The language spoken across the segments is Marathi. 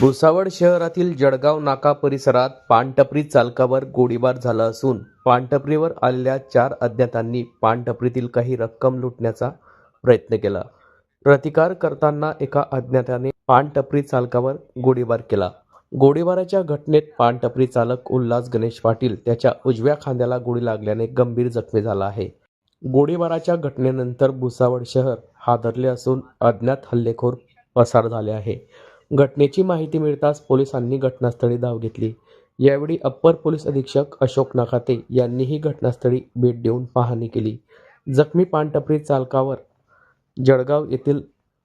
भुसावळ शहरातील जळगाव नाका परिसरात पानटपरी चालकावर गोळीबार झाला असून पानटपरीवर आलेल्या चार अज्ञातांनी पानटपरीतील काही रक्कम लुटण्याचा प्रयत्न केला. प्रतिकार करताना एका अज्ञाताने पानटपरी चालकावर गोळीबार केला. गोळीबाराच्या घटनेत पानटपरी चालक उल्हास गणेश पाटील त्याच्या उजव्या खांद्याला गोळी लागल्याने गंभीर जखमी झाला आहे. गोळीबाराच्या घटनेनंतर भुसावळ शहर हादरले असून अज्ञात हल्लेखोर पसार झाले आहे. घटनेची माहिती मिळताच पोलिसांनी घटनास्थळी धाव घेतली. यावेळी अप्पर पोलीस अधीक्षक अशोक नखाते यांनीही घटनास्थळी भेट देऊन पाहणी केली. जखमी पानटपरी चालकावर जळगाव येथील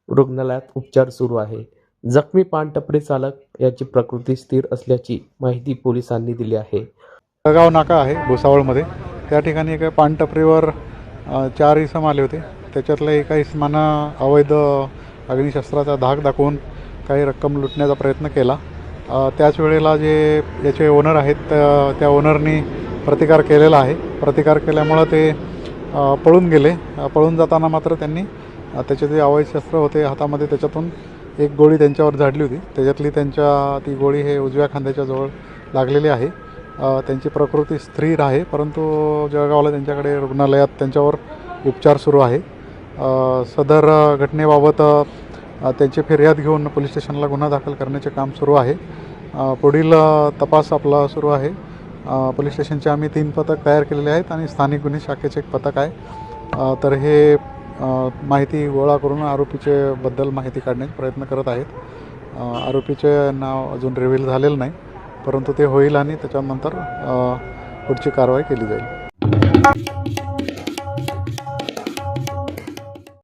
रुग्णालयात उपचार सुरू आहे. जखमी पानटपरी चालक याची प्रकृती स्थिर असल्याची माहिती पोलिसांनी दिली आहे. तळगाव नाका आहे भुसावळमध्ये. त्या ठिकाणी एका पानटपरीवर चार इसम आले होते. त्याच्यातल्या एका इसमानं अवैध अग्निशस्त्राचा धाक दाखवून काही रक्कम लुटण्याचा प्रयत्न केला. त्याच वेळेला जे याचे ओनर आहेत त्या त्या ओनरनी प्रतिकार केलेला आहे. प्रतिकार केल्यामुळं ते पळून गेले. पळून जाताना मात्र त्यांनी त्याचे जे अवैध शस्त्र होते हातामध्ये त्याच्यातून एक गोळी त्यांच्यावर झाडली होती. त्याच्यातली त्यांच्या ती गोळी हे उजव्या खांद्याच्या जवळ लागलेली आहे. त्यांची प्रकृती स्थिर आहे परंतु जळगावला त्यांच्याकडे रुग्णालयात त्यांच्यावर उपचार सुरू आहे. सदर घटनेबाबत त्यांची फिर्याद घेऊन पोलीस स्टेशनला गुन्हा दाखल करण्याचे काम सुरू आहे. पुढील तपास आपला सुरू आहे. पोलीस स्टेशनचे आम्ही तीन पथक तयार केलेले आहेत आणि स्थानिक गुन्हे शाखेचे एक पथक आहे. तर हे माहिती गोळा करून आरोपीचे बद्दल माहिती काढण्याचा प्रयत्न करत आहेत. आरोपीचे नाव अजून रिव्हील झालेलं नाही परंतु ते होईल आणि त्याच्यानंतर पुढची कारवाई केली जाईल.